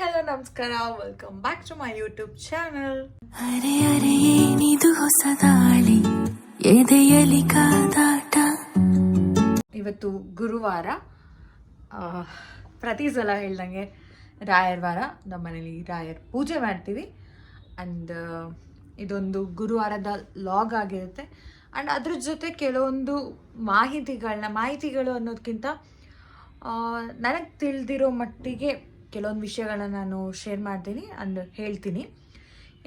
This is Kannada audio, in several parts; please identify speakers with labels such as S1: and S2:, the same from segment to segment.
S1: ಹಲೋ ನಮಸ್ಕಾರ. Welcome back to my YouTube channel
S2: ಅರೆ ಅರೆ ಏನಿದು ಹೊಸದಾಳಿ ಎದೆಯಲಿ ಕಾದಾಟ?
S1: ಇವತ್ತು ಗುರುವಾರ ಪ್ರತಿ ಸಲ ಹೇಳ್ದಂಗೆ ರಾಯರ್ ವಾರ. ನಮ್ಮ ಮನೇಲಿ ರಾಯರ್ ಪೂಜೆ ಮಾಡ್ತೀವಿ. ಆ್ಯಂಡ್ ಇದೊಂದು ಗುರುವಾರದ ಲಾಗ್ ಆಗಿರುತ್ತೆ. ಆ್ಯಂಡ್ ಅದ್ರ ಜೊತೆ ಕೆಲವೊಂದು ಮಾಹಿತಿಗಳನ್ನ ಮಾಹಿತಿಗಳು ಅನ್ನೋದಕ್ಕಿಂತ ನನಗೆ ತಿಳಿದಿರೋ ಮಟ್ಟಿಗೆ ಕೆಲವೊಂದು ವಿಷಯಗಳನ್ನ ನಾನು ಶೇರ್ ಮಾಡ್ತೀನಿ ಅಂಡ್ ಹೇಳ್ತೀನಿ.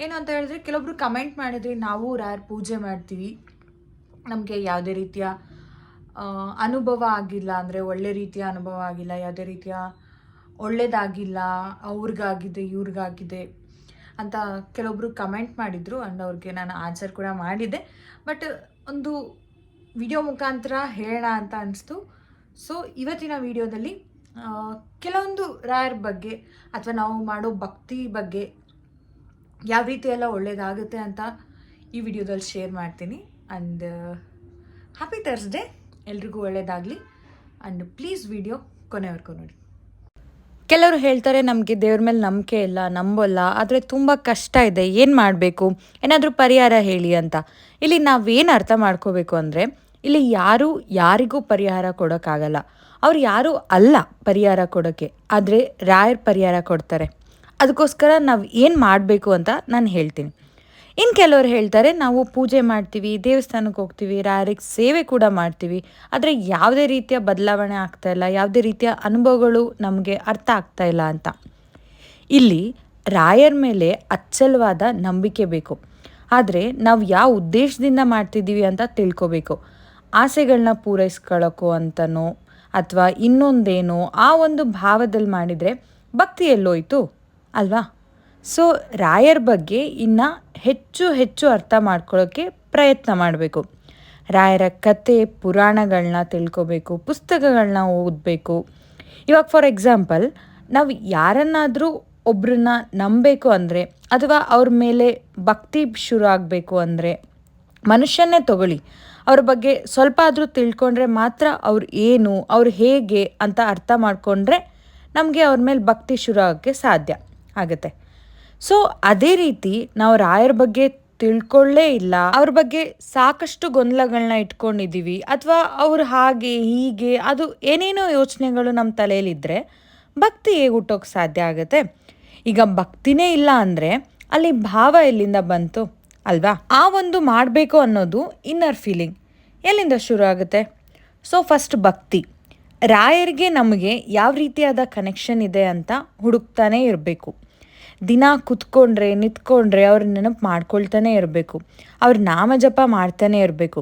S1: ಏನು ಅಂತ ಹೇಳಿದ್ರೆ, ಕೆಲವೊಬ್ರು ಕಮೆಂಟ್ ಮಾಡಿದ್ರಿ ನಾವು ರಾರ್ ಪೂಜೆ ಮಾಡ್ತೀವಿ. ನಮಗೆ ಯಾವುದೇ ರೀತಿಯ ಅನುಭವ ಆಗಿಲ್ಲ ಅಂದರೆ, ಒಳ್ಳೆ ರೀತಿಯ ಅನುಭವ ಆಗಿಲ್ಲ, ಯಾವುದೇ ರೀತಿಯ ಒಳ್ಳೇದಾಗಿಲ್ಲ, ಅವ್ರಿಗಾಗಿದೆ, ಇವ್ರಿಗಾಗಿದೆ ಅಂತ ಕೆಲವೊಬ್ರು ಕಮೆಂಟ್ ಮಾಡಿದರು ಅಂಡ್ ಅವ್ರಿಗೆ ನಾನು ಆನ್ಸರ್ ಕೂಡ ಮಾಡಿದ್ದೆ. ಬಟ್ ಒಂದು ವಿಡಿಯೋ ಮುಖಾಂತರ ಹೇಳೋಣ ಅಂತ ಅನಿಸ್ತು. ಸೊ ಇವತ್ತಿನ ವಿಡಿಯೋದಲ್ಲಿ ಕೆಲವೊಂದು ರಾಯರ್ ಬಗ್ಗೆ ಅಥವಾ ನಾವು ಮಾಡೋ ಭಕ್ತಿ ಬಗ್ಗೆ ಯಾವ ರೀತಿ ಎಲ್ಲ ಒಳ್ಳೇದಾಗುತ್ತೆ ಅಂತ ಈ ವಿಡಿಯೋದಲ್ಲಿ ಶೇರ್ ಮಾಡ್ತೀನಿ. ಆ್ಯಂಡ್ ಹ್ಯಾಪಿ ಥರ್ಸ್ಡೇ ಎಲ್ರಿಗೂ ಒಳ್ಳೇದಾಗಲಿ. ಆ್ಯಂಡ್ ಪ್ಲೀಸ್ ವಿಡಿಯೋ ಕೊನೆವರೆಗೂ ನೋಡಿ. ಕೆಲವರು ಹೇಳ್ತಾರೆ ನಮಗೆ ದೇವ್ರ ಮೇಲೆ ನಂಬಿಕೆ ಇಲ್ಲ, ನಂಬಲ್ಲ, ಆದರೆ ತುಂಬ ಕಷ್ಟ ಇದೆ, ಏನು ಮಾಡಬೇಕು? ಏನಾದರೂ ಪರಿಹಾರ ಹೇಳಿ ಅಂತ. ಇಲ್ಲಿ ನಾವೇನು ಅರ್ಥ ಮಾಡ್ಕೋಬೇಕು ಅಂದರೆ, ಇಲ್ಲಿ ಯಾರು ಯಾರಿಗೂ ಪರಿಹಾರ ಕೊಡೋಕ್ಕಾಗಲ್ಲ. ಅವ್ರು ಯಾರೂ ಅಲ್ಲ ಪರಿಹಾರ ಕೊಡೋಕ್ಕೆ, ಆದರೆ ರಾಯರ್ ಪರಿಹಾರ ಕೊಡ್ತಾರೆ. ಅದಕ್ಕೋಸ್ಕರ ನಾವು ಏನು ಮಾಡಬೇಕು ಅಂತ ನಾನು ಹೇಳ್ತೀನಿ. ಇನ್ನು ಕೆಲವರು ಹೇಳ್ತಾರೆ, ನಾವು ಪೂಜೆ ಮಾಡ್ತೀವಿ ದೇವಸ್ಥಾನಕ್ಕೆ ಹೋಗ್ತೀವಿ, ರಾಯರಿಗೆ ಸೇವೆ ಕೂಡ ಮಾಡ್ತೀವಿ, ಆದರೆ ಯಾವುದೇ ರೀತಿಯ ಬದಲಾವಣೆ ಆಗ್ತಾ ಇಲ್ಲ, ಯಾವುದೇ ರೀತಿಯ ಅನುಭವಗಳು ನಮಗೆ ಅರ್ಥ ಆಗ್ತಾ ಇಲ್ಲ ಅಂತ. ಇಲ್ಲಿ ರಾಯರ್ ಮೇಲೆ ಅಚ್ಚಲವಾದ ನಂಬಿಕೆ ಬೇಕು. ಆದರೆ ನಾವು ಯಾವ ಉದ್ದೇಶದಿಂದ ಮಾಡ್ತಿದ್ದೀವಿ ಅಂತ ತಿಳ್ಕೊಬೇಕು. ಆಸೆಗಳನ್ನ ಪೂರೈಸ್ಕೊಳ್ಳೋಕ್ಕೋ ಅಂತನೋ ಅಥವಾ ಇನ್ನೊಂದೇನೋ ಆ ಒಂದು ಭಾವದಲ್ಲಿ ಮಾಡಿದರೆ ಭಕ್ತಿ ಎಲ್ಲೋಯ್ತು ಅಲ್ವಾ? ಸೊ ರಾಯರ್ ಬಗ್ಗೆ ಇನ್ನು ಹೆಚ್ಚು ಹೆಚ್ಚು ಅರ್ಥ ಮಾಡ್ಕೊಳ್ಳೋಕ್ಕೆ ಪ್ರಯತ್ನ ಮಾಡಬೇಕು. ರಾಯರ ಕತೆ ಪುರಾಣಗಳನ್ನ ತಿಳ್ಕೊಬೇಕು ಪುಸ್ತಕಗಳನ್ನ ಓದಬೇಕು. ಇವಾಗ ಫಾರ್ ಎಕ್ಸಾಂಪಲ್ ನಾವು ಯಾರನ್ನಾದರೂ ಒಬ್ಬರನ್ನ ನಂಬಬೇಕು ಅಂದರೆ, ಅಥವಾ ಅವ್ರ ಮೇಲೆ ಭಕ್ತಿ ಶುರು ಆಗಬೇಕು ಅಂದರೆ ಮನುಷ್ಯನ್ನೇ ತಗೊಳ್ಳಿ. ಅವ್ರ ಬಗ್ಗೆ ಸ್ವಲ್ಪ ಆದರೂ ತಿಳ್ಕೊಂಡ್ರೆ ಮಾತ್ರ ಅವ್ರು ಏನು, ಅವ್ರು ಹೇಗೆ ಅಂತ ಅರ್ಥ ಮಾಡಿಕೊಂಡ್ರೆ ನಮಗೆ ಅವ್ರ ಮೇಲೆ ಭಕ್ತಿ ಶುರು ಆಗೋಕ್ಕೆ ಸಾಧ್ಯ ಆಗುತ್ತೆ. ಸೊ ಅದೇ ರೀತಿ ನಾವು ರಾಯರ ಬಗ್ಗೆ ತಿಳ್ಕೊಳ್ಳೇ ಇಲ್ಲ, ಅವ್ರ ಬಗ್ಗೆ ಸಾಕಷ್ಟು ಗೊಂದಲಗಳನ್ನ ಇಟ್ಕೊಂಡಿದ್ದೀವಿ, ಅಥವಾ ಅವ್ರು ಹಾಗೆ, ಹೀಗೆ, ಅದು ಏನೇನೋ ಯೋಚನೆಗಳು ನಮ್ಮ ತಲೆಯಲ್ಲಿದ್ದರೆ ಭಕ್ತಿ ಹೇಗೆ ಹುಟ್ಟೋಕ್ಕೆ ಸಾಧ್ಯ ಆಗುತ್ತೆ? ಈಗ ಭಕ್ತಿನೇ ಇಲ್ಲ ಅಂದರೆ ಅಲ್ಲಿ ಭಾವ ಎಲ್ಲಿಂದ ಬಂತು? ಅಲ್ವಾ? ಆ ಒಂದು ಮಾಡಬೇಕು ಅನ್ನೋದು ಇನ್ನರ್ ಫೀಲಿಂಗ್ ಎಲ್ಲಿಂದ ಶುರು ಆಗುತ್ತೆ? ಸೊ ಫಸ್ಟ್ ಭಕ್ತಿ. ರಾಯರಿಗೆ ನಮಗೆ ಯಾವ ರೀತಿಯಾದ ಕನೆಕ್ಷನ್ ಇದೆ ಅಂತ ಹುಡುಕ್ತಾನೆ ಇರಬೇಕು. ದಿನ ಕುತ್ಕೊಂಡ್ರೆ, ನಿಂತ್ಕೊಂಡ್ರೆ ಅವ್ರ ನೆನಪು ಮಾಡ್ಕೊಳ್ತಾನೆ ಇರಬೇಕು. ಅವ್ರ ನಾಮ ಜಪ ಮಾಡ್ತಾನೆ ಇರಬೇಕು.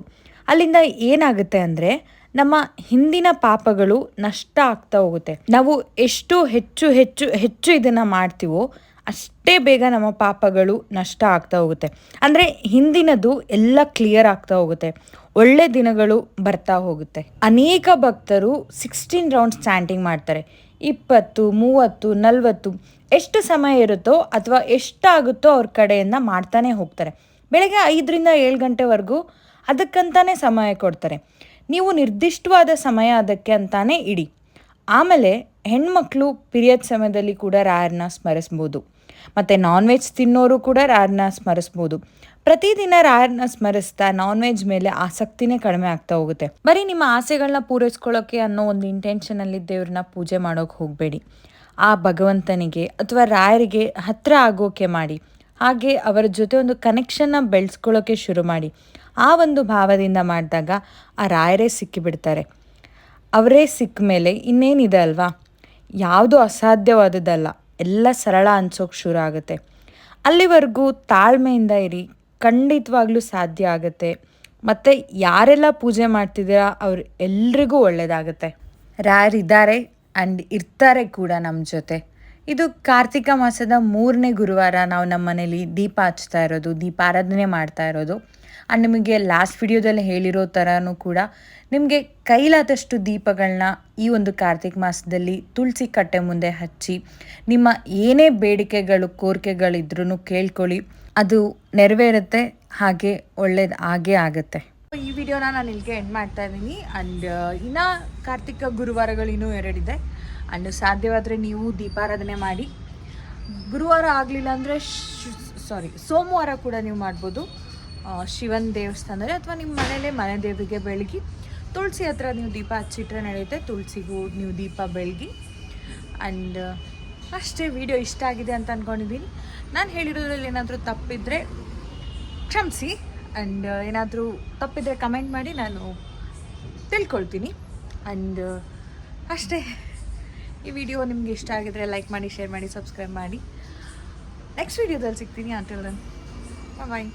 S1: ಅಲ್ಲಿಂದ ಏನಾಗುತ್ತೆ ಅಂದರೆ, ನಮ್ಮ ಹಿಂದಿನ ಪಾಪಗಳು ನಷ್ಟ ಆಗ್ತಾ ಹೋಗುತ್ತೆ. ನಾವು ಎಷ್ಟು ಹೆಚ್ಚು ಹೆಚ್ಚು ಹೆಚ್ಚು ಇದನ್ನು ಮಾಡ್ತೀವೋ ಅಷ್ಟೇ ಬೇಗ ನಮ್ಮ ಪಾಪಗಳು ನಷ್ಟ ಆಗ್ತಾ ಹೋಗುತ್ತೆ. ಅಂದರೆ ಹಿಂದಿನದು ಎಲ್ಲ ಕ್ಲಿಯರ್ ಆಗ್ತಾ ಹೋಗುತ್ತೆ. ಒಳ್ಳೆ ದಿನಗಳು ಬರ್ತಾ ಹೋಗುತ್ತೆ. ಅನೇಕ ಭಕ್ತರು ಸಿಕ್ಸ್ಟೀನ್ ರೌಂಡ್ಸ್ ಚಾಂಟಿಂಗ್ ಮಾಡ್ತಾರೆ. ಇಪ್ಪತ್ತು, ಮೂವತ್ತು, ನಲವತ್ತು, ಎಷ್ಟು ಸಮಯ ಇರುತ್ತೋ ಅಥವಾ ಎಷ್ಟಾಗುತ್ತೋ ಅವ್ರ ಕಡೆಯಿಂದ ಮಾಡ್ತಾನೆ ಹೋಗ್ತಾರೆ. ಬೆಳಗ್ಗೆ ಐದರಿಂದ ಏಳು ಗಂಟೆವರೆಗೂ ಅದಕ್ಕಂತಾನೆ ಸಮಯ ಕೊಡ್ತಾರೆ. ನೀವು ನಿರ್ದಿಷ್ಟವಾದ ಸಮಯ ಅದಕ್ಕೆ ಅಂತಾನೆ ಇಡಿ. ಆಮೇಲೆ ಹೆಣ್ಮಕ್ಳು ಪಿರಿಯಡ್ ಸಮಯದಲ್ಲಿ ಕೂಡ ರಾಯರನ್ನ ಸ್ಮರಿಸ್ಬೋದು. ಮತ್ತು ನಾನ್ ವೆಜ್ ತಿನ್ನೋರು ಕೂಡ ರಾರ್ನ ಸ್ಮರಿಸ್ಬೋದು. ಪ್ರತಿದಿನ ರಾರ್ನ ಸ್ಮರಿಸ್ತಾ ನಾನ್ ವೆಜ್ ಮೇಲೆ ಆಸಕ್ತಿನೇ ಕಡಿಮೆ ಆಗ್ತಾ ಹೋಗುತ್ತೆ. ಬರೀ ನಿಮ್ಮ ಆಸೆಗಳನ್ನ ಪೂರೈಸ್ಕೊಳ್ಳೋಕೆ ಅನ್ನೋ ಒಂದು ಇಂಟೆನ್ಷನಲ್ಲಿ ದೇವ್ರನ್ನ ಪೂಜೆ ಮಾಡೋಕೆ ಹೋಗಬೇಡಿ. ಆ ಭಗವಂತನಿಗೆ ಅಥವಾ ರಾಯರಿಗೆ ಹತ್ರ ಆಗೋಕೆ ಮಾಡಿ. ಹಾಗೆ ಅವರ ಜೊತೆ ಒಂದು ಕನೆಕ್ಷನ್ನ ಬೆಳೆಸ್ಕೊಳ್ಳೋಕೆ ಶುರು ಮಾಡಿ. ಆ ಒಂದು ಭಾವದಿಂದ ಮಾಡಿದಾಗ ಆ ರಾಯರೇ ಸಿಕ್ಕಿಬಿಡ್ತಾರೆ. ಅವರೇ ಸಿಕ್ಕ ಮೇಲೆ ಇನ್ನೇನಿದೆ ಅಲ್ವಾ? ಯಾವುದು ಅಸಾಧ್ಯವಾದದ್ದಲ್ಲ. ಎಲ್ಲ ಸರಳ ಅನ್ಸೋಕೆ ಶುರು ಆಗುತ್ತೆ. ಅಲ್ಲಿವರೆಗೂ ತಾಳ್ಮೆಯಿಂದ ಇರಿ, ಖಂಡಿತವಾಗ್ಲೂ ಸಾಧ್ಯ ಆಗುತ್ತೆ. ಮತ್ತು ಯಾರೆಲ್ಲ ಪೂಜೆ ಮಾಡ್ತಿದ್ದೀರಾ ಅವ್ರು ಎಲ್ರಿಗೂ ಒಳ್ಳೆಯದಾಗುತ್ತೆ ರಾರಿದ್ದಾರೆ ಆ್ಯಂಡ್ ಇರ್ತಾರೆ ಕೂಡ ನಮ್ಮ ಜೊತೆ. ಇದು ಕಾರ್ತಿಕ ಮಾಸದ ಮೂರನೇ ಗುರುವಾರ ನಾವು ನಮ್ಮ ಮನೇಲಿ ದೀಪ ಹಚ್ತಾ ಇರೋದು, ದೀಪಾರಾಧನೆ ಮಾಡ್ತಾ ಇರೋದು. ಆ್ಯಂಡ್ ನಿಮಗೆ ಲಾಸ್ಟ್ ವಿಡಿಯೋದಲ್ಲಿ ಹೇಳಿರೋ ಥರನೂ ಕೂಡ ನಿಮಗೆ ಕೈಲಾದಷ್ಟು ದೀಪಗಳನ್ನ ಈ ಒಂದು ಕಾರ್ತಿಕ್ ಮಾಸದಲ್ಲಿ ತುಳಸಿ ಕಟ್ಟೆ ಮುಂದೆ ಹಚ್ಚಿ ನಿಮ್ಮ ಏನೇ ಬೇಡಿಕೆಗಳು ಕೋರಿಕೆಗಳಿದ್ರೂ ಕೇಳ್ಕೊಳ್ಳಿ. ಅದು ನೆರವೇರುತ್ತೆ, ಹಾಗೆ ಒಳ್ಳೇದು ಆಗೇ ಆಗುತ್ತೆ. ಈ ವಿಡಿಯೋನ ನಾನು ಇಲ್ಲಿಗೆ ಎಂಡ್ ಮಾಡ್ತಾ ಇದ್ದೀನಿ. ಆ್ಯಂಡ್ ಇನ್ನು ಕಾರ್ತಿಕ ಗುರುವಾರಗಳು ಎರಡಿದೆ. ಆ್ಯಂಡ್ ಸಾಧ್ಯವಾದರೆ ನೀವು ದೀಪಾರಾಧನೆ ಮಾಡಿ. ಗುರುವಾರ ಆಗಲಿಲ್ಲ ಅಂದರೆ ಸಾರಿ ಸೋಮವಾರ ಕೂಡ ನೀವು ಮಾಡ್ಬೋದು. ಶಿವನ ದೇವಸ್ಥಾನದಲ್ಲಿ ಅಥವಾ ನಿಮ್ಮ ಮನೇಲೇ ಮನೆ ದೇವರಿಗೆ ಬೆಳಗಿ, ತುಳಸಿ ಹತ್ರ ನೀವು ದೀಪ ಹಚ್ಚಿಟ್ರೆ ನಡೆಯುತ್ತೆ. ತುಳಸಿಗೂ ನೀವು ದೀಪ ಬೆಳಗಿ. ಆ್ಯಂಡ್ ಅಷ್ಟೇ ವಿಡಿಯೋ ಇಷ್ಟ ಆಗಿದೆ ಅಂತ ಅಂದ್ಕೊಂಡಿದ್ದೀನಿ ನಾನು ಹೇಳಿರೋದ್ರಲ್ಲಿ ಏನಾದರೂ ತಪ್ಪಿದ್ರೆ ಕ್ಷಮಿಸಿ. ಆ್ಯಂಡ್ ಏನಾದರೂ ತಪ್ಪಿದ್ರೆ ಕಮೆಂಟ್ ಮಾಡಿ, ನಾನು ತಿಳ್ಕೊಳ್ತೀನಿ. ಆ್ಯಂಡ್ ಅಷ್ಟೇ. ಈ ವಿಡಿಯೋ ನಿಮ್ಗೆ ಇಷ್ಟ ಆಗಿದ್ರೆ ಲೈಕ್ ಮಾಡಿ ಶೇರ್ ಮಾಡಿ ಸಬ್ಸ್ಕ್ರೈಬ್ ಮಾಡಿ. ನೆಕ್ಸ್ಟ್ ವಿಡಿಯೋದಲ್ಲಿ ಸಿಗ್ತೀನಿ. ಅಂಟಿಲ್ ದನ್ ಬಾಯ್